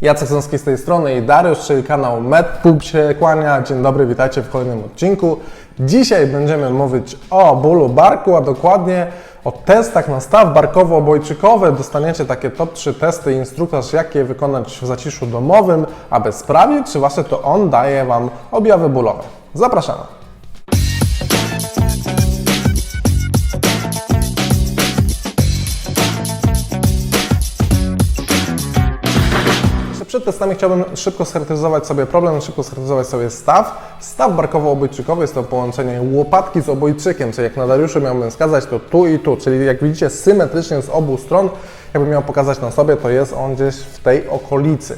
Jacek Ząski z tej strony i Dariusz, czyli kanał MedPub się kłania. Dzień dobry, witajcie w kolejnym odcinku. Dzisiaj będziemy mówić o bólu barku, a dokładnie o testach na staw barkowo-obojczykowy. Dostaniecie takie top 3 testy instruktaż, jak je wykonać w zaciszu domowym, aby sprawdzić, czy właśnie to on daje Wam objawy bólowe. Zapraszamy. Przed testami chciałbym szybko scharakteryzować sobie problem, szybko scharakteryzować sobie staw. Staw barkowo-obojczykowy jest to połączenie łopatki z obojczykiem, czyli jak na Dariuszu miałbym wskazać, to tu i tu, czyli jak widzicie symetrycznie z obu stron, jakbym miał pokazać na sobie, to jest on gdzieś w tej okolicy.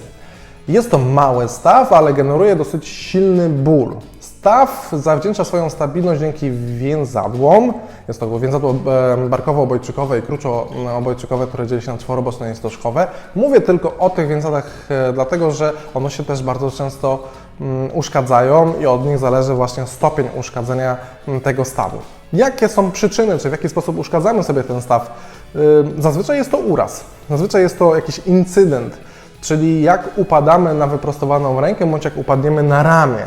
Jest to mały staw, ale generuje dosyć silny ból. Staw zawdzięcza swoją stabilność dzięki więzadłom. Jest to więzadło e, barkowo-obojczykowe i kruczo-obojczykowe, które dzieli się na czworoboczne i stożkowe. Mówię tylko o tych więzadach, e, dlatego że one się też bardzo często mm, uszkadzają i od nich zależy właśnie stopień uszkadzenia mm, tego stawu. Jakie są przyczyny, czy w jaki sposób uszkadzamy sobie ten staw? Zazwyczaj jest to uraz, zazwyczaj jest to jakiś incydent, czyli jak upadamy na wyprostowaną rękę, bądź jak upadniemy na ramię.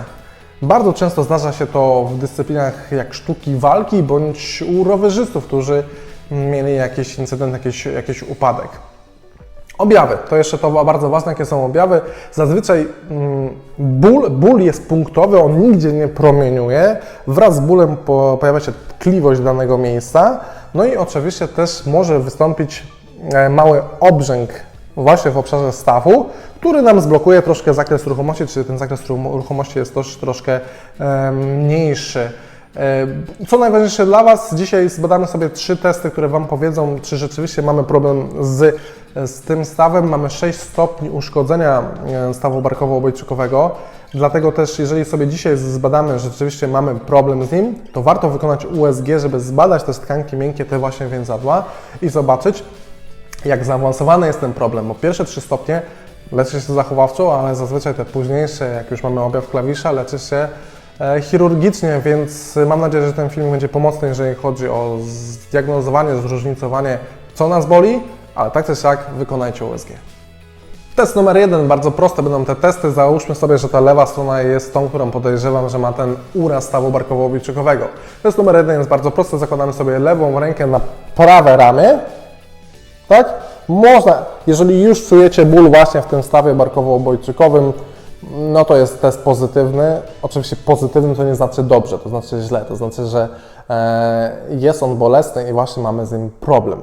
Bardzo często zdarza się to w dyscyplinach jak sztuki walki, bądź u rowerzystów, którzy mieli jakiś incydent, jakiś, jakiś upadek. Objawy, to jeszcze to bardzo ważne, jakie są objawy. Zazwyczaj mm, ból, ból jest punktowy, on nigdzie nie promieniuje. Wraz z bólem po, pojawia się tkliwość danego miejsca. No i oczywiście też może wystąpić e, mały obrzęk właśnie w obszarze stawu, który nam zblokuje troszkę zakres ruchomości, czyli ten zakres ruchom- ruchomości jest też troszkę mniejszy. Co najważniejsze dla Was, dzisiaj zbadamy sobie trzy testy, które Wam powiedzą, czy rzeczywiście mamy problem z, z tym stawem. Mamy 6 stopni uszkodzenia stawu barkowo-obojczykowego, dlatego też jeżeli sobie dzisiaj zbadamy, że rzeczywiście mamy problem z nim, to warto wykonać USG, żeby zbadać te tkanki miękkie, te właśnie więzadła i zobaczyć, jak zaawansowany jest ten problem. Bo pierwsze trzy stopnie leczy się zachowawczo, ale zazwyczaj te późniejsze, jak już mamy objaw klawisza, leczy się e, chirurgicznie, więc mam nadzieję, że ten film będzie pomocny, jeżeli chodzi o zdiagnozowanie, zróżnicowanie, co nas boli, ale tak czy siak wykonajcie USG. Test numer jeden, bardzo proste będą te testy. Załóżmy sobie, że ta lewa strona jest tą, którą podejrzewam, że ma ten uraz stawu barkowo-obojczykowego. Test numer jeden jest bardzo prosty. Zakładamy sobie lewą rękę na prawe ramię, tak? Można, jeżeli już czujecie ból właśnie w tym stawie barkowo-obojczykowym, no to jest test pozytywny. Oczywiście pozytywny to nie znaczy dobrze, to znaczy źle, to znaczy, że e, jest on bolesny i właśnie mamy z nim problem.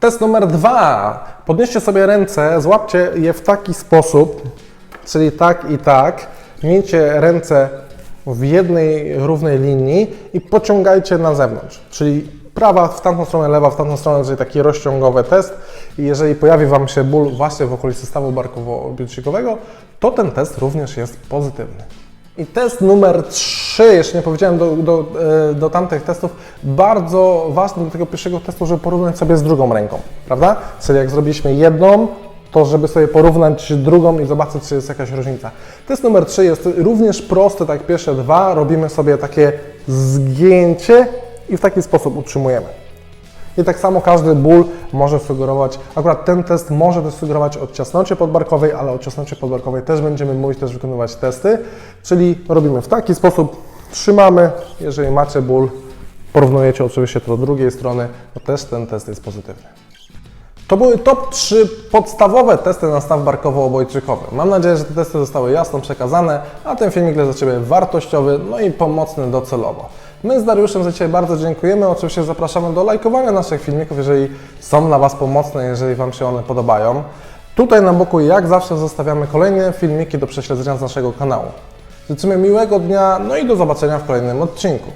Test numer dwa. Podnieście sobie ręce, złapcie je w taki sposób, czyli tak i tak. Miejcie ręce w jednej równej linii i pociągajcie na zewnątrz. Czyli prawa w tamtą stronę, lewa w tamtą stronę, czyli taki rozciągowy test. I jeżeli pojawi Wam się ból właśnie w okolicy stawu barkowo-obojczykowego, to ten test również jest pozytywny. I test numer 3, jeszcze nie powiedziałem do, do, e, do tamtych testów, bardzo ważny do tego pierwszego testu, żeby porównać sobie z drugą ręką, prawda? Czyli jak zrobiliśmy jedną, to żeby sobie porównać drugą i zobaczyć, czy jest jakaś różnica. Test numer 3 jest również prosty, tak pierwsze dwa, robimy sobie takie zgięcie i w taki sposób utrzymujemy. I tak samo każdy ból może sugerować, akurat ten test może też sugerować o ciasnocie podbarkowej, ale o ciasnocie podbarkowej też będziemy mówić, też wykonywać testy, czyli robimy w taki sposób, trzymamy, jeżeli macie ból, porównujecie oczywiście to do drugiej strony, to też ten test jest pozytywny. To były top 3 podstawowe testy na staw barkowo-obojczykowy. Mam nadzieję, że te testy zostały jasno przekazane, a ten filmik jest dla Ciebie wartościowy, no i pomocny docelowo. My z Dariuszem za Ciebie bardzo dziękujemy. Oczywiście zapraszamy do lajkowania naszych filmików, jeżeli są dla Was pomocne, jeżeli Wam się one podobają. Tutaj na boku, jak zawsze, zostawiamy kolejne filmiki do prześledzenia z naszego kanału. Życzymy miłego dnia, no i do zobaczenia w kolejnym odcinku.